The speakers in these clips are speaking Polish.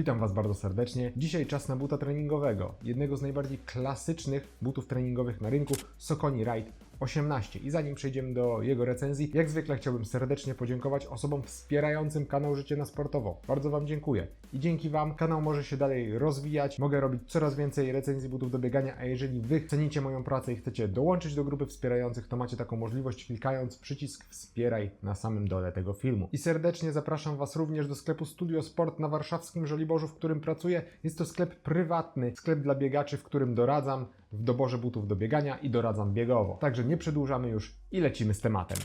Witam Was bardzo serdecznie. Dzisiaj czas na buta treningowego, jednego z najbardziej klasycznych butów treningowych na rynku, Sokoni Ride 18. I zanim przejdziemy do jego recenzji, jak zwykle chciałbym serdecznie podziękować osobom wspierającym kanał Życie na Sportowo. Bardzo Wam dziękuję. I dzięki Wam kanał może się dalej rozwijać, mogę robić coraz więcej recenzji butów do biegania, a jeżeli Wy cenicie moją pracę i chcecie dołączyć do grupy wspierających, to macie taką możliwość klikając przycisk wspieraj na samym dole tego filmu. I serdecznie zapraszam Was również do sklepu Studio Sport na warszawskim Żoliborzu, w którym pracuję. Jest to sklep prywatny, sklep dla biegaczy, w którym doradzam w doborze butów do biegania i doradzam biegowo. Także nie przedłużamy już i lecimy z tematem.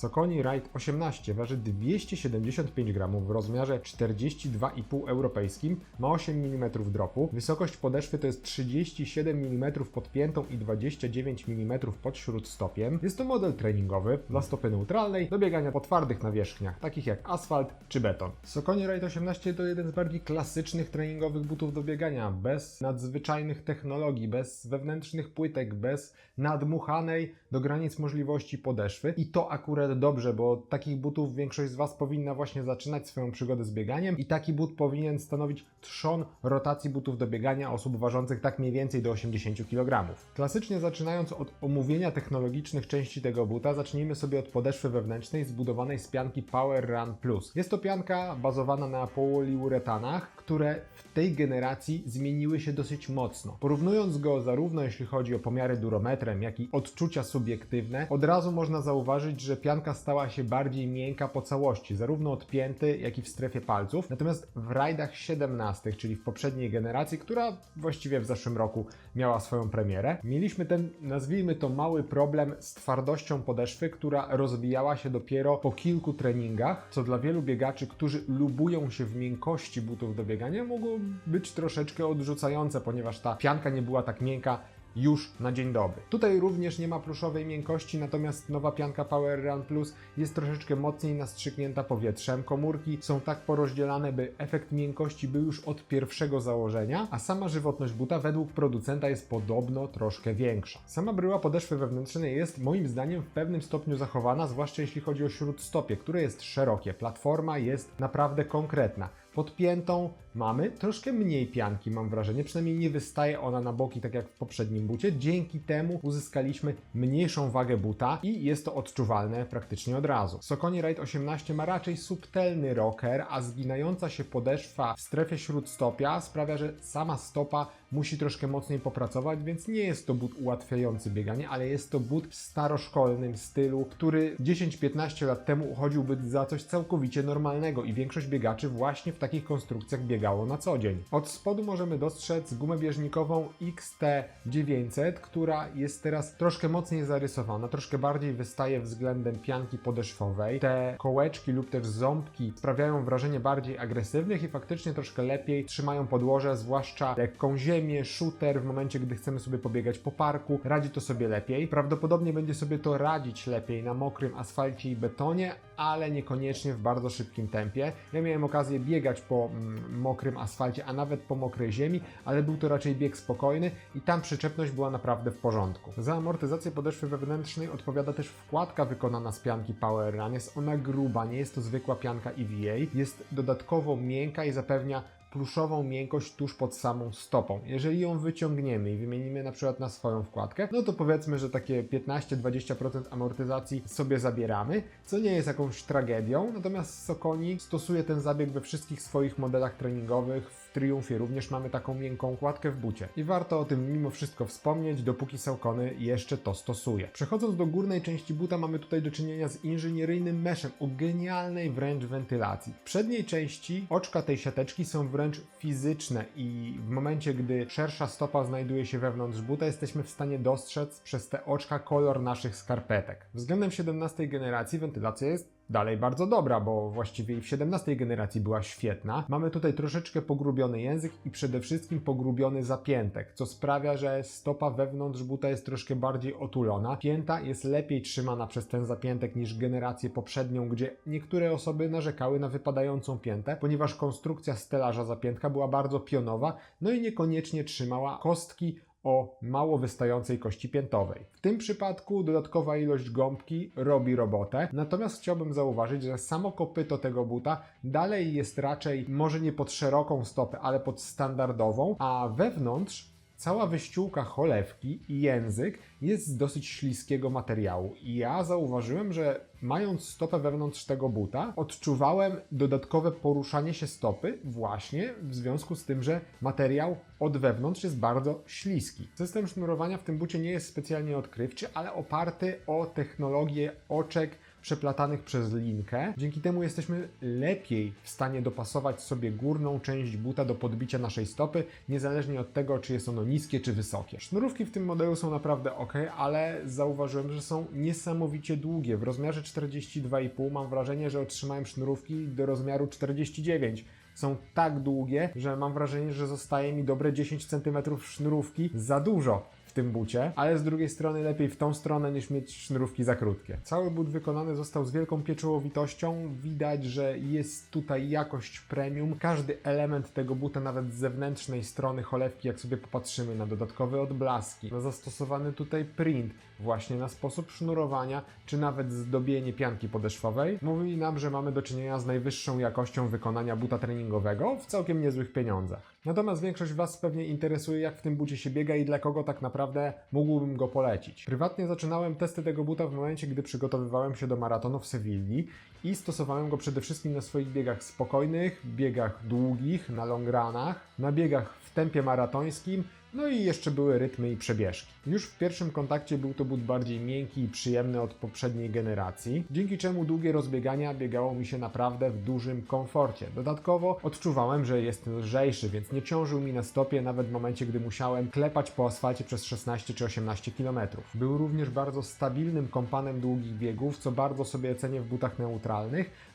Sokoni Ride 18 waży 275 gramów w rozmiarze 42,5 europejskim, ma 8 mm dropu, wysokość podeszwy to jest 37 mm pod piętą i 29 mm pod śródstopiem. Jest to model treningowy dla stopy neutralnej do biegania po twardych nawierzchniach, takich jak asfalt czy beton. Sokoni Ride 18 to jeden z bardziej klasycznych treningowych butów do biegania, bez nadzwyczajnych technologii, bez wewnętrznych płytek, bez nadmuchanej do granic możliwości podeszwy i to akurat dobrze, bo od takich butów większość z Was powinna właśnie zaczynać swoją przygodę z bieganiem i taki but powinien stanowić trzon rotacji butów do biegania osób ważących tak mniej więcej do 80 kg. Klasycznie zaczynając od omówienia technologicznych części tego buta, zacznijmy sobie od podeszwy wewnętrznej zbudowanej z pianki Power Run Plus. Jest to pianka bazowana na poliuretanach, które w tej generacji zmieniły się dosyć mocno. Porównując go zarówno jeśli chodzi o pomiary durometrem, jak i odczucia subiektywne, od razu można zauważyć, że pianka stała się bardziej miękka po całości, zarówno od pięty, jak i w strefie palców. Natomiast w rajdach 17, czyli w poprzedniej generacji, która właściwie w zeszłym roku miała swoją premierę, mieliśmy ten, nazwijmy to, mały problem z twardością podeszwy, która rozwijała się dopiero po kilku treningach, co dla wielu biegaczy, którzy lubują się w miękkości butów do biegania, mogło być troszeczkę odrzucające, ponieważ ta pianka nie była tak miękka już na dzień dobry. Tutaj również nie ma pluszowej miękkości, natomiast nowa pianka Power Run Plus jest troszeczkę mocniej nastrzyknięta powietrzem. Komórki są tak porozdzielane, by efekt miękkości był już od pierwszego założenia, a sama żywotność buta według producenta jest podobno troszkę większa. Sama bryła podeszwy wewnętrznej jest moim zdaniem w pewnym stopniu zachowana, zwłaszcza jeśli chodzi o śródstopie, które jest szerokie. Platforma jest naprawdę konkretna. Pod piętą mamy troszkę mniej pianki, mam wrażenie, przynajmniej nie wystaje ona na boki tak jak w poprzednim bucie. Dzięki temu uzyskaliśmy mniejszą wagę buta i jest to odczuwalne praktycznie od razu. Sokoni Ride 18 ma raczej subtelny rocker, a zginająca się podeszwa w strefie śródstopia sprawia, że sama stopa musi troszkę mocniej popracować, więc nie jest to but ułatwiający bieganie, ale jest to but w staroszkolnym stylu, który 10-15 lat temu uchodziłby za coś całkowicie normalnego i większość biegaczy właśnie w takich konstrukcjach biegało na co dzień. Od spodu możemy dostrzec gumę bieżnikową XT900, która jest teraz troszkę mocniej zarysowana, troszkę bardziej wystaje względem pianki podeszwowej. Te kołeczki lub też ząbki sprawiają wrażenie bardziej agresywnych i faktycznie troszkę lepiej trzymają podłoże, zwłaszcza lekką ziemię, shooter w momencie, gdy chcemy sobie pobiegać po parku, radzi to sobie lepiej. Prawdopodobnie będzie sobie to radzić lepiej na mokrym asfalcie i betonie, ale niekoniecznie w bardzo szybkim tempie. Ja miałem okazję biegać po mm, mokrym asfalcie, a nawet po mokrej ziemi, ale był to raczej bieg spokojny i tam przyczepność była naprawdę w porządku. Za amortyzację podeszwy wewnętrznej odpowiada też wkładka wykonana z pianki Power Run. Jest ona gruba, nie jest to zwykła pianka EVA. Jest dodatkowo miękka i zapewnia pluszową miękkość tuż pod samą stopą. Jeżeli ją wyciągniemy i wymienimy na przykład na swoją wkładkę, no to powiedzmy, że takie 15-20% amortyzacji sobie zabieramy, co nie jest jakąś tragedią, natomiast Sokoni stosuje ten zabieg we wszystkich swoich modelach treningowych, w Triumfie również mamy taką miękką kładkę w bucie. I warto o tym mimo wszystko wspomnieć, dopóki Saucony jeszcze to stosuje. Przechodząc do górnej części buta, mamy tutaj do czynienia z inżynieryjnym meszem o genialnej wręcz wentylacji. W przedniej części oczka tej siateczki są wręcz fizyczne i w momencie, gdy szersza stopa znajduje się wewnątrz buta, jesteśmy w stanie dostrzec przez te oczka kolor naszych skarpetek. Względem 17 generacji wentylacja jest dalej bardzo dobra, bo właściwie w 17 generacji była świetna. Mamy tutaj troszeczkę pogrubiony język i przede wszystkim pogrubiony zapiętek, co sprawia, że stopa wewnątrz buta jest troszkę bardziej otulona. Pięta jest lepiej trzymana przez ten zapiętek niż generację poprzednią, gdzie niektóre osoby narzekały na wypadającą piętę, ponieważ konstrukcja stelaża zapiętka była bardzo pionowa, no i niekoniecznie trzymała kostki o mało wystającej kości piętowej. W tym przypadku dodatkowa ilość gąbki robi robotę, natomiast chciałbym zauważyć, że samo kopyto tego buta dalej jest raczej może nie pod szeroką stopę, ale pod standardową, a wewnątrz Cała wyściółka cholewki i język jest z dosyć śliskiego materiału i ja zauważyłem, że mając stopę wewnątrz tego buta, odczuwałem dodatkowe poruszanie się stopy właśnie w związku z tym, że materiał od wewnątrz jest bardzo śliski. System sznurowania w tym bucie nie jest specjalnie odkrywczy, ale oparty o technologię oczek przeplatanych przez linkę. Dzięki temu jesteśmy lepiej w stanie dopasować sobie górną część buta do podbicia naszej stopy, niezależnie od tego, czy jest ono niskie czy wysokie. Sznurówki w tym modelu są naprawdę ok, ale zauważyłem, że są niesamowicie długie. W rozmiarze 42,5 mam wrażenie, że otrzymałem sznurówki do rozmiaru 49 są tak długie, że mam wrażenie, że zostaje mi dobre 10 cm sznurówki za dużo tym bucie, ale z drugiej strony lepiej w tą stronę niż mieć sznurówki za krótkie. Cały but wykonany został z wielką pieczołowitością. Widać, że jest tutaj jakość premium. Każdy element tego buta, nawet z zewnętrznej strony cholewki, jak sobie popatrzymy na dodatkowe odblaski, na zastosowany tutaj print, właśnie na sposób sznurowania, czy nawet zdobienie pianki podeszwowej, mówi nam, że mamy do czynienia z najwyższą jakością wykonania buta treningowego w całkiem niezłych pieniądzach. Natomiast większość Was pewnie interesuje, jak w tym bucie się biega i dla kogo tak naprawdę mógłbym go polecić. Prywatnie zaczynałem testy tego buta w momencie, gdy przygotowywałem się do maratonu w Sewilli i stosowałem go przede wszystkim na swoich biegach spokojnych, biegach długich, na longranach, na biegach w tempie maratońskim, no i jeszcze były rytmy i przebieżki. Już w pierwszym kontakcie był to but bardziej miękki i przyjemny od poprzedniej generacji, dzięki czemu długie rozbiegania biegało mi się naprawdę w dużym komforcie. Dodatkowo odczuwałem, że jest lżejszy, więc nie ciążył mi na stopie nawet w momencie, gdy musiałem klepać po asfalcie przez 16 czy 18 km. Był również bardzo stabilnym kompanem długich biegów, co bardzo sobie cenię w butach neutralnych,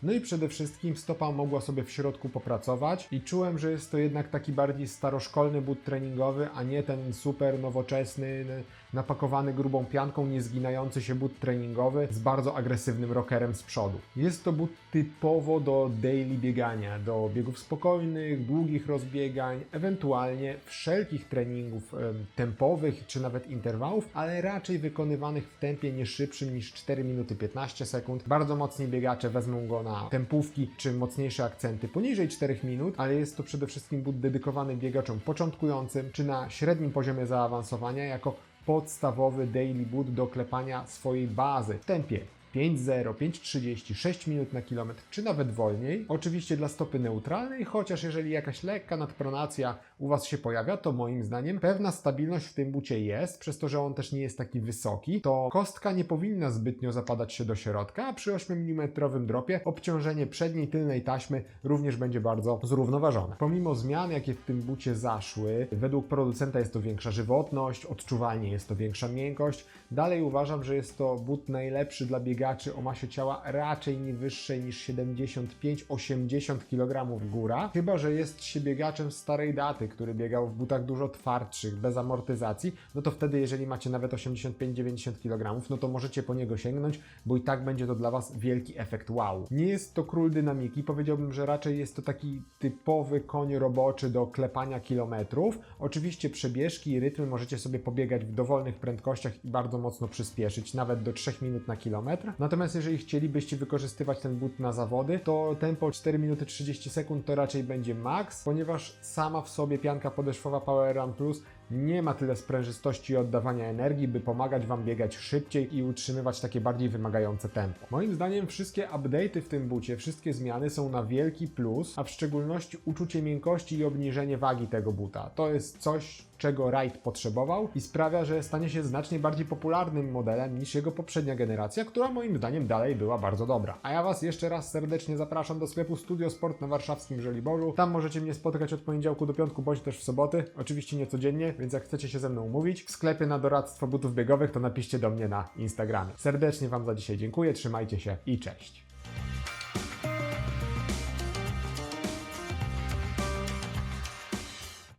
no i przede wszystkim stopa mogła sobie w środku popracować i czułem, że jest to jednak taki bardziej staroszkolny but treningowy, a nie ten super nowoczesny, napakowany grubą pianką, niezginający się but treningowy z bardzo agresywnym rockerem z przodu. Jest to but typowo do daily biegania, do biegów spokojnych, długich rozbiegań, ewentualnie wszelkich treningów em, tempowych czy nawet interwałów, ale raczej wykonywanych w tempie nie szybszym niż 4 minuty 15 sekund. Bardzo mocni biegacze wezmą go na tempówki czy mocniejsze akcenty poniżej 4 minut, ale jest to przede wszystkim but dedykowany biegaczom początkującym czy na średnim poziomie zaawansowania jako podstawowy daily boot do klepania swojej bazy w tempie 5.0, 5.30, 6 minut na kilometr, czy nawet wolniej. Oczywiście dla stopy neutralnej, chociaż jeżeli jakaś lekka nadpronacja u Was się pojawia, to moim zdaniem pewna stabilność w tym bucie jest, przez to, że on też nie jest taki wysoki, to kostka nie powinna zbytnio zapadać się do środka, a przy 8 mm dropie obciążenie przedniej tylnej taśmy również będzie bardzo zrównoważone. Pomimo zmian, jakie w tym bucie zaszły, według producenta jest to większa żywotność, odczuwalnie jest to większa miękkość, dalej uważam, że jest to but najlepszy dla biegaczy o masie ciała raczej nie wyższej niż 75-80 kg góra, chyba że jest się biegaczem starej daty, który biegał w butach dużo twardszych, bez amortyzacji, no to wtedy jeżeli macie nawet 85-90 kg, no to możecie po niego sięgnąć, bo i tak będzie to dla Was wielki efekt wow. Nie jest to król dynamiki, powiedziałbym, że raczej jest to taki typowy koń roboczy do klepania kilometrów. Oczywiście przebieżki i rytmy możecie sobie pobiegać w dowolnych prędkościach i bardzo mocno przyspieszyć, nawet do 3 minut na kilometr. Natomiast jeżeli chcielibyście wykorzystywać ten but na zawody, to tempo 4 minuty 30 sekund to raczej będzie max, ponieważ sama w sobie pianka podeszwowa Power Run Plus nie ma tyle sprężystości i oddawania energii, by pomagać Wam biegać szybciej i utrzymywać takie bardziej wymagające tempo. Moim zdaniem wszystkie update'y w tym bucie, wszystkie zmiany są na wielki plus, a w szczególności uczucie miękkości i obniżenie wagi tego buta. To jest coś, czego Ride potrzebował i sprawia, że stanie się znacznie bardziej popularnym modelem niż jego poprzednia generacja, która moim zdaniem dalej była bardzo dobra. A ja Was jeszcze raz serdecznie zapraszam do sklepu Studio Sport na warszawskim Żoliborzu. Tam możecie mnie spotykać od poniedziałku do piątku, bądź też w soboty. Oczywiście nie codziennie, więc jak chcecie się ze mną umówić w sklepie na doradztwo butów biegowych, to napiszcie do mnie na Instagramie. Serdecznie Wam za dzisiaj dziękuję, trzymajcie się i cześć.